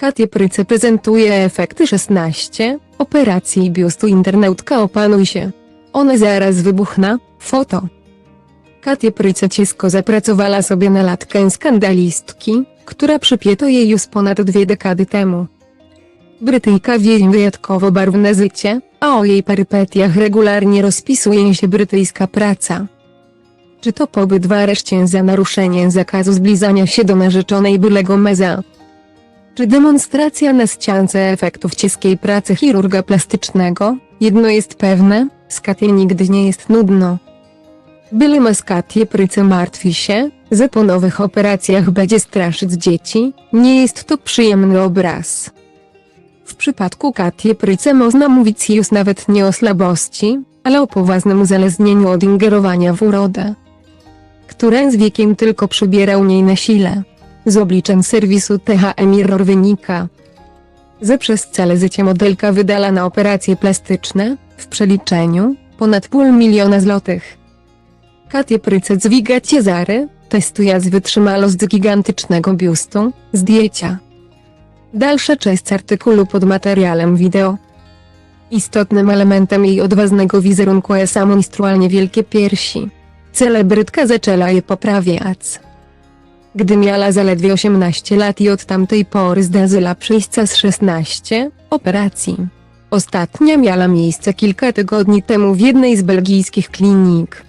Katie Pryce prezentuje efekty 16, operacji biustu internautka opanuj się. Ona zaraz wybuchna, foto. Katie Pryce ciężko zapracowała sobie na latkę skandalistki, która przypięto jej już ponad dwie dekady temu. Brytyjka wie wyjątkowo barwne życie, a o jej perypetiach regularnie rozpisuje się brytyjska praca. Czy to pobyt w areszcie za naruszenie zakazu zbliżania się do narzeczonej bylego meza? Czy demonstracja na ściance efektów ciężkiej pracy chirurga plastycznego? Jedno jest pewne, z Katie nigdy nie jest nudno. Byle Maskatie Pryce martwi się, że po nowych operacjach będzie straszyć dzieci, nie jest to przyjemny obraz. W przypadku Katie Pryce można mówić już nawet nie o słabości, ale o poważnym uzależnieniu od ingerowania w urodę, które z wiekiem tylko przybiera u niej na sile. Z obliczeń serwisu THM Mirror wynika, że przez całe życie modelka wydala na operacje plastyczne, w przeliczeniu, ponad pół miliona złotych. Katie Pryce dźwiga Cezary, testuje z wytrzymałość gigantycznego biustu, zdjęcia. Dalsza część artykułu pod materiałem wideo. Istotnym elementem jej odważnego wizerunku są monstrualnie wielkie piersi. Celebrytka zaczęła je poprawiać. Gdy miała zaledwie 18 lat i od tamtej pory zdarzyła przyjścia z 16 operacji. Ostatnia miała miejsce kilka tygodni temu w jednej z belgijskich klinik.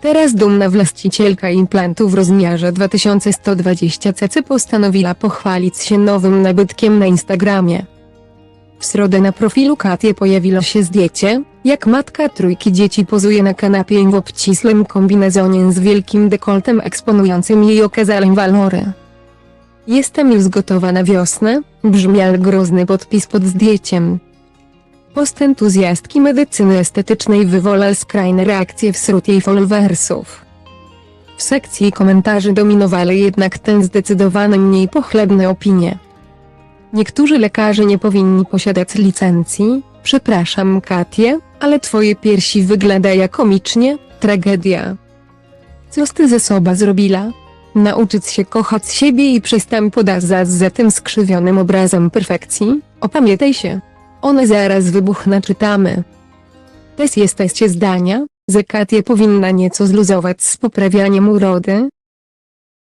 Teraz dumna właścicielka implantu w rozmiarze 2120 cc postanowiła pochwalić się nowym nabytkiem na Instagramie. W środę na profilu Katie pojawiło się zdjęcie, jak matka trójki dzieci pozuje na kanapie w obcisłym kombinezonie z wielkim dekoltem eksponującym jej okazalne walory. Jestem już gotowa na wiosnę, brzmiał grozny podpis pod zdjęciem. Post entuzjastki medycyny estetycznej wywołał skrajne reakcje wśród jej followersów. W sekcji komentarzy dominowały jednak ten zdecydowanie mniej pochlebne opinie. Niektórzy lekarze nie powinni posiadać licencji, przepraszam Katie, ale twoje piersi wyglądają komicznie, tragedia. Coś ty ze sobą zrobiła? Nauczyć się kochać siebie i przestań podazać za tym skrzywionym obrazem perfekcji? Opamiętaj się. One zaraz wybuchna czytamy. Też jesteście zdania, że Katia powinna nieco zluzować z poprawianiem urody,